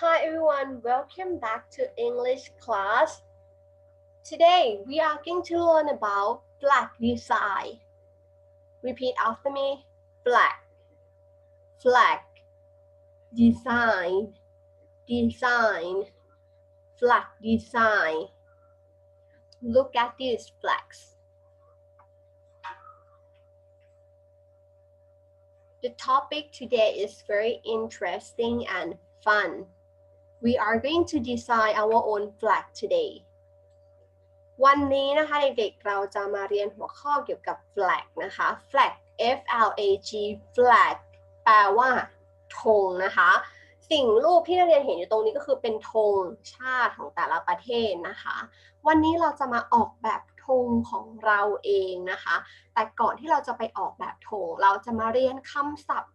Hi everyone, welcome back to English class. Today we are going to learn about flag design. Repeat after me. Flag, flag, design, design, flag design. Look at these flags. The topic today is very interesting and fun. We are going to design our own flag today. วันนี้นะคะเด็กๆเราจะมาเรียนหัวข้อเกี่ยวกับ flag นะคะ flag F L A G flag แปลว่าธงนะคะ สิ่งรูปที่นักเรียนเห็นอยู่ตรงนี้ก็คือเป็นธงชาติของแต่ละประเทศนะคะ วันนี้เราจะมาออกแบบธงของเราเองนะคะ แต่ก่อนที่เราจะไปออกแบบธงเราจะมาเรียนคำศัพท์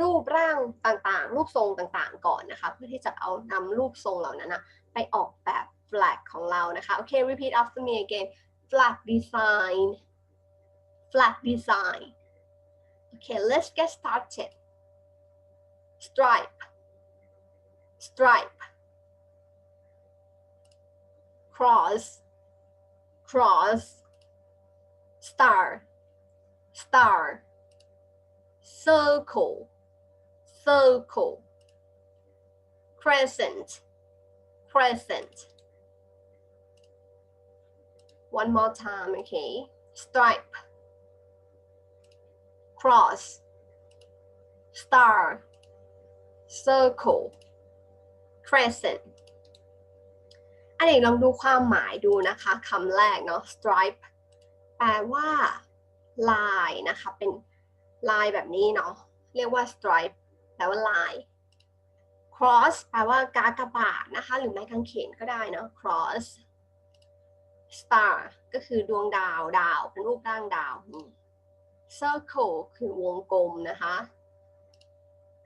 รูปร่างต่างๆ รูปทรงต่างๆ ก่อนนะคะ เพื่อที่จะเอานำรูปทรงเหล่านั้นนะไปออกแบบ flag ของเรานะคะ โอเค repeat after me again flag design flag design okay let's get started stripe stripe cross cross star star circle circle crescent crescent one more time okay stripe cross star circle crescent อันนี้ลองดูความหมายดูนะคะคำแรกเนาะ stripe แปลว่าลายนะคะ เป็นลายแบบนี้เนาะ เรียกว่า stripe แปลว่าลาย cross แปลว่ากากบาทนะคะ หรือไม้กางเขนก็ได้เนาะ cross star ก็คือดวงดาวดาวเป็นรูปร่างดาวนี่ circle คือวงกลมนะคะ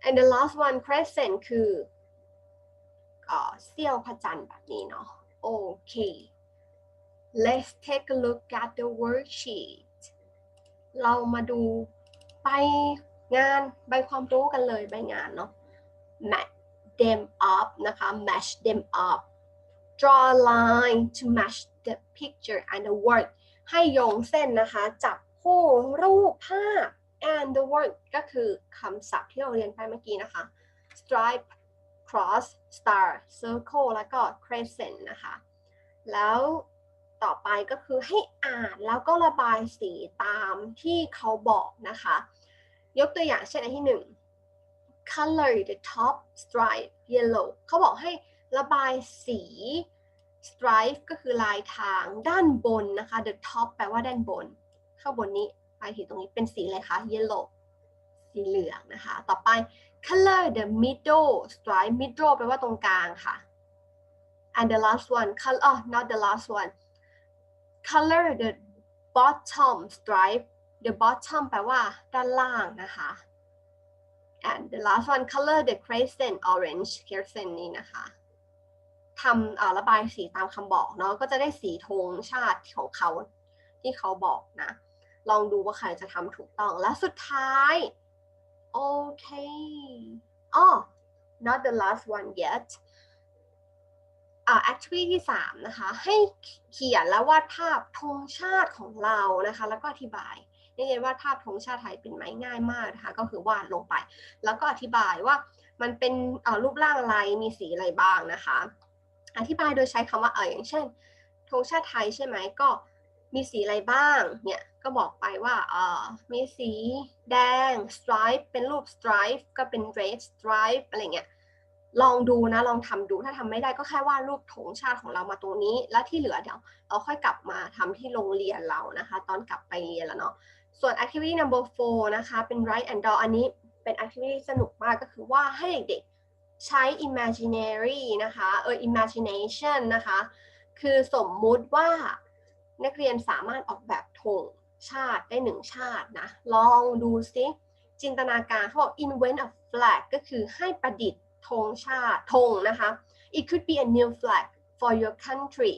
and the last one crescent คือเอ่อเสี้ยวพระจันทร์แบบนี้เนาะโอเค let's take a look at the worksheet เรามาดูใบ งานใบความรู้กันเลยใบงานเนาะ match them up นะคะ match them up draw a line to match the picture and the word ให้โยงเส้นนะคะ จับคู่รูปภาพ and the word ก็คือคำศัพท์ที่เราเรียนไปเมื่อกี้นะคะ stripe cross star circle แล้วก็ crescent นะคะ แล้วต่อไปก็คือให้อ่านแล้วก็ระบายสีตามที่เขาบอกนะคะ ยกตัวอย่างเช่นอันที่หนึ่ง color the top stripe yellow เขาบอกให้ระบายสี stripe ก็คือลายทางด้านบนนะคะ the top แปลว่าด้านบน ข้างบนนี้ปลายสีตรงนี้เป็นสีอะไรคะ yellow สีเหลืองนะคะ ต่อไป color the middle stripe middle แปลว่าตรงกลางค่ะ and the last one color oh not the last one color the bottom stripe the bottom แปลว่าด้านล่างนะคะ and the last one color the crescent orange crescent นี่นะคะทำระบายสีตามคำบอกเนาะก็จะได้สีธงชาติของเขาที่เขาบอกนะ ลองดูว่าใครจะทำถูกต้องและสุดท้าย โอเคอ๋อ not the last one yet อ่า activity ที่สามนะคะ ให้เขียนและวาดภาพธงชาติของเรานะคะ แล้วก็อธิบาย นี่เรียนวาดภาพธงชาติไทยเป็นไหมง่ายมากนะคะก็คือวาดลงไป แล้วก็อธิบายว่ามันเป็นรูปร่างอะไรมีสีอะไรบ้างนะคะ อธิบายโดยใช้คำว่าเอออย่างเช่นธงชาติไทยใช่ไหมก็มีสีอะไรบ้างเนี่ยก็บอกไปว่าเออมีสีแดง stripe เป็นรูป stripe ก็เป็น red stripe อะไรเงี้ย ลองดูนะลองทำดูถ้าทำไม่ได้ก็แค่วาดรูปธงชาติของเรามาตรงนี้ แล้วที่เหลือเดี๋ยวเราค่อยกลับมาทำที่โรงเรียนเรานะคะ ตอนกลับไปเรียนแล้วเนาะส่วน activity number four นะคะเป็น write and draw อันนี้เป็น activity สนุกมากก็คือว่าให้เด็กๆใช้ imaginary นะคะเออ imagination นะคะ คือสมมุติว่านักเรียนสามารถออกแบบธงชาติได้หนึ่งชาตินะ ลองดูซิจินตนาการเขาบอก invent a flag ก็คือให้ประดิษฐ์ ธงชาติธงนะคะ it could be a new flag for your country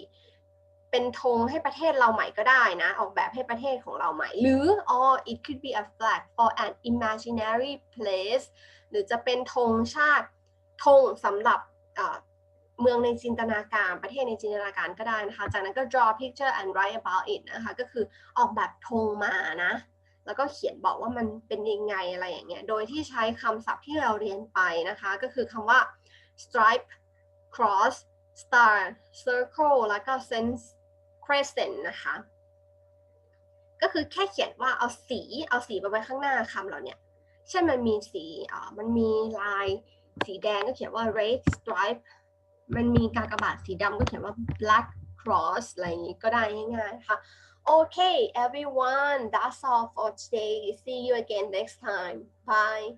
เป็นธงให้ประเทศเราใหม่ก็ได้นะ ออกแบบให้ประเทศของเราใหม่ หรือ or it could be a flag for an imaginary place หรือจะเป็นธงชาติธงสำหรับเอ่อเมืองในจินตนาการประเทศในจินตนาการก็ได้นะคะ จากนั้นก็ draw picture and write about it นะคะ ก็คือออกแบบธงมานะ แล้วก็เขียนบอกว่ามันเป็นยังไงอะไรอย่างเงี้ย โดยที่ใช้คำศัพท์ที่เราเรียนไปนะคะ ก็คือคำว่า stripe cross star circle แล้วก็ sense crescent นะคะ ก็คือแค่เขียนว่าเอาสีเอาสีไปไว้ข้างหน้าคำเราเนี่ย เช่นมันมีสีอ่ามันมีลายสีแดงก็เขียนว่า red stripe มันมีกากบาทสีดำก็เขียนว่า black cross อะไรอย่างนี้ก็ได้ง่ายๆค่ะ Okay, everyone, that's all for today. See you again next time. Bye.